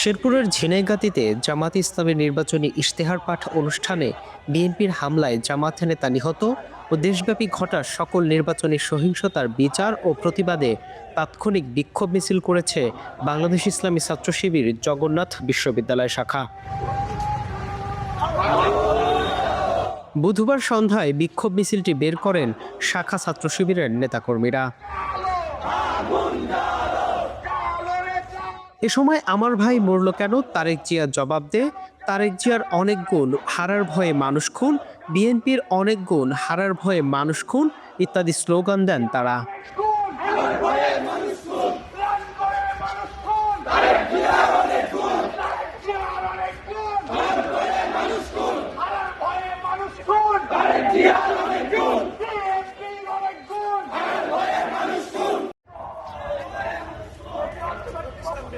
শেরপুরের ঝিনাইগাতিতে জামাত ইসলামের নির্বাচনী ইশতেহার পাঠ অনুষ্ঠানে বিএনপির হামলায় জামাত নেতা নিহত ও দেশব্যাপী ঘটা সকল নির্বাচনী সহিংসতার বিচার ও প্রতিবাদে তাৎক্ষণিক বিক্ষোভ মিছিল করেছে বাংলাদেশ ইসলামী ছাত্র শিবির জগন্নাথ বিশ্ববিদ্যালয় শাখা। বুধবার সন্ধ্যায় বিক্ষোভ মিছিলটি বের করেন শাখা ছাত্র শিবিরের নেতাকর্মীরা। এ সময় আমার ভাই মরল কেন তারেক জিয়ার জবাব দে তারেক জিয়ার অনেক গুণ হারার ভয়ে মানুষ খুন বিএনপির অনেক গুণ হারার ভয়ে মানুষ খুন ইত্যাদি স্লোগান দেন তারা এই লন্ডনে বসন্ত